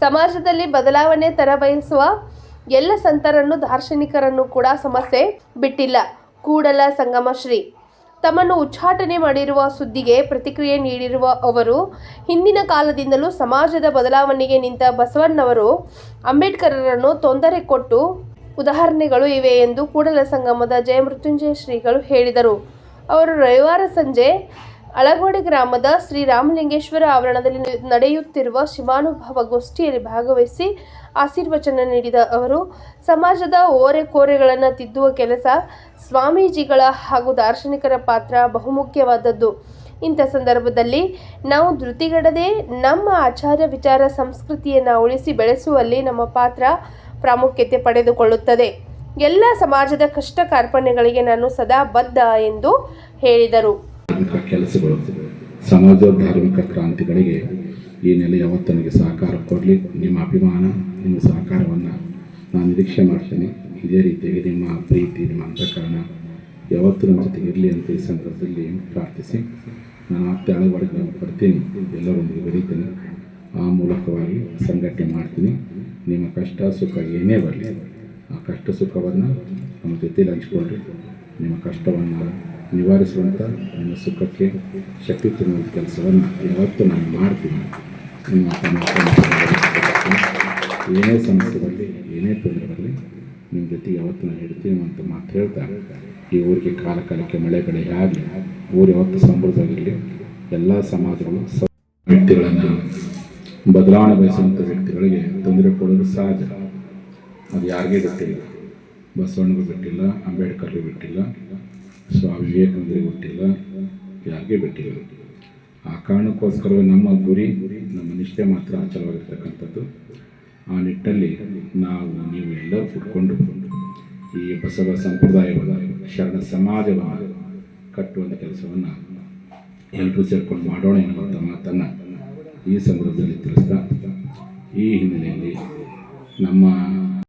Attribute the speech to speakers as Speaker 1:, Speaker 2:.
Speaker 1: ಸಮಾಜದಲ್ಲಿ ಬದಲಾವಣೆ ತರಬಯಸುವ ಎಲ್ಲ ಸಂತರನ್ನು, ದಾರ್ಶನಿಕರನ್ನು ಕೂಡ ಸಮಸ್ಯೆ ಬಿಟ್ಟಿಲ್ಲ. ಕೂಡಲ ಸಂಗಮ ಶ್ರೀ. ತಮ್ಮನ್ನು ಉಚ್ಚಾಟನೆ ಮಾಡಿರುವ ಸುದ್ದಿಗೆ ಪ್ರತಿಕ್ರಿಯೆ ನೀಡಿರುವ ಅವರು, ಹಿಂದಿನ ಕಾಲದಿಂದಲೂ ಸಮಾಜದ ಬದಲಾವಣೆಗೆ ನಿಂತ ಬಸವಣ್ಣವರು ಅಂಬೇಡ್ಕರರನ್ನು ತೊಂದರೆ ಕೊಟ್ಟು ಉದಾಹರಣೆಗಳು ಇವೆ ಎಂದು ಕೂಡಲ ಸಂಗಮದ ಜಯಮೃತ್ಯುಂಜಯ ಶ್ರೀಗಳು ಹೇಳಿದರು. ಅವರು ರವಿವಾರ ಸಂಜೆ ಅಳಗೋಡೆ ಗ್ರಾಮದ ಶ್ರೀ ರಾಮಲಿಂಗೇಶ್ವರ ಆವರಣದಲ್ಲಿ ನಡೆಯುತ್ತಿರುವ ಶಿವಾನುಭವ ಗೋಷ್ಠಿಯಲ್ಲಿ ಭಾಗವಹಿಸಿ ಆಶೀರ್ವಚನ ನೀಡಿದ ಅವರು, ಸಮಾಜದ ಓರೆಕೋರೆಗಳನ್ನು ತಿದ್ದುವ ಕೆಲಸ ಸ್ವಾಮೀಜಿಗಳ ಹಾಗೂ ದಾರ್ಶನಿಕರ ಪಾತ್ರ ಬಹುಮುಖ್ಯವಾದದ್ದು. ಇಂಥ ಸಂದರ್ಭದಲ್ಲಿ ನಾವು ಧೃತಿಗಡದೆ ನಮ್ಮ ಆಚಾರ ವಿಚಾರ ಸಂಸ್ಕೃತಿಯನ್ನು ಉಳಿಸಿ ಬೆಳೆಸುವಲ್ಲಿ ನಮ್ಮ ಪಾತ್ರ ಪ್ರಾಮುಖ್ಯತೆ ಪಡೆದುಕೊಳ್ಳುತ್ತದೆ. ಎಲ್ಲ ಸಮಾಜದ ಕಷ್ಟ ಕಾರ್ಪಣ್ಯಗಳಿಗೆ ನಾನು ಸದಾ ಬದ್ಧ ಎಂದು ಹೇಳಿದರು.
Speaker 2: ಧಾರ್ಮಿಕ ಕೆಲಸಗಳು, ಸಮಾಜ ಸಮಾಜೋದ್ಧಾರ್ಮಿಕ ಕ್ರಾಂತಿಗಳಿಗೆ ಈ ನೆಲೆ ಯಾವತ್ತು ನನಗೆ ಸಹಕಾರ ಕೊಡಲಿ. ನಿಮ್ಮ ಅಭಿಮಾನ, ನಿಮ್ಮ ಸಹಕಾರವನ್ನು ನಾನು ನಿರೀಕ್ಷೆ ಮಾಡ್ತೇನೆ. ಇದೇ ರೀತಿಯಾಗಿ ನಿಮ್ಮ ಪ್ರೀತಿ, ನಿಮ್ಮ ಅಂತಃಕರಣ ಯಾವತ್ತೂ ನಮ್ಮ ಜೊತೆಗೆ ಇರಲಿ ಅಂತ ಈ ಸಂದರ್ಭದಲ್ಲಿ ಪ್ರಾರ್ಥಿಸಿ. ನಾನು ಮತ್ತೆ ಅಳವಡಿಕೆ ಬರ್ತೀನಿ ಎಲ್ಲರೊಂದಿಗೆ ಬೆರೀತೀನಿ ಆ ಮೂಲಕವಾಗಿ ಸಂಘಟನೆ ಮಾಡ್ತೀನಿ. ನಿಮ್ಮ ಕಷ್ಟ, ಸುಖ ಏನೇ ಬರಲಿ, ಆ ಕಷ್ಟ, ಸುಖವನ್ನು ನಮ್ಮ ಜೊತೆಯಲ್ಲಿ ಹಂಚ್ಕೊಳ್ರಿ ನಿಮ್ಮ ಕಷ್ಟವನ್ನು ನಿವಾರಿಸುವಂಥ ನಿಮ್ಮ ಸುಖಕ್ಕೆ ಶಕ್ತಿ ತುಂಬುವಂಥ ಕೆಲಸವನ್ನು ಯಾವತ್ತು ನಾನು ಮಾಡ್ತೀನಿ. ನಿಮ್ಮ ಏನೇ ಸಮಸ್ಯೆ ಬರಲಿ ಏನೇ ತೊಂದರೆ ಬರಲಿ ನಿಮ್ಮ ಜೊತೆ ಯಾವತ್ತು ನಾನು ಇಡ್ತೀನಿ ಅಂತ ಮಾತು ಹೇಳ್ತಾ, ಈ ಊರಿಗೆ ಕಾಲ ಕಾಲಕ್ಕೆ ಮಳೆ ಬೆಳೆ ಆಗಲಿ, ಊರು ಯಾವತ್ತು ಸಮೃದ್ಧವಾಗಿರಲಿ, ಎಲ್ಲ ಸಮಾಜಗಳು ವ್ಯಕ್ತಿಗಳನ್ನು ಬದಲಾವಣೆ ಬಯಸುವಂಥ ವ್ಯಕ್ತಿಗಳಿಗೆ ತೊಂದರೆ ಕೊಡೋದು ಸಹಜ. ಅದು ಯಾರಿಗೂ ಗೊತ್ತಿಲ್ಲ. ಬಸವಣ್ಣಗೂ ಬಿಟ್ಟಿಲ್ಲ, ಅಂಬೇಡ್ಕರ್ಗೂ ಬಿಟ್ಟಿಲ್ಲ. ಸ್ವಾಮಿ ಅಂದರೆ ಹುಟ್ಟಿಲ್ಲ ಯಾಕೆ ಬಿಟ್ಟಿಲ್ಲ ಆ ಕಾರಣಕ್ಕೋಸ್ಕರ ನಮ್ಮ ಗುರಿ, ನಮ್ಮ ನಿಷ್ಠೆ ಮಾತ್ರ ಆಚಾರವಾಗಿರ್ತಕ್ಕಂಥದ್ದು. ಆ ನಿಟ್ಟಲ್ಲಿ ನಾವು, ನೀವು ಎಲ್ಲರೂ ಕುಟ್ಕೊಂಡು ಈ ಬಸವ ಸಂಪ್ರದಾಯವನ್ನು, ಶರಣ ಸಮಾಜವನ್ನು ಕಟ್ಟುವಂಥ ಕೆಲಸವನ್ನು ಎಲ್ಲರೂ ಸೇರ್ಕೊಂಡು ಮಾಡೋಣ ಎನ್ನುವಂಥ ಮಾತನ್ನು ಈ ಸಂದರ್ಭದಲ್ಲಿ ತಿಳಿಸ್ತಾ ಈ ಹಿನ್ನೆಲೆಯಲ್ಲಿ ನಮ್ಮ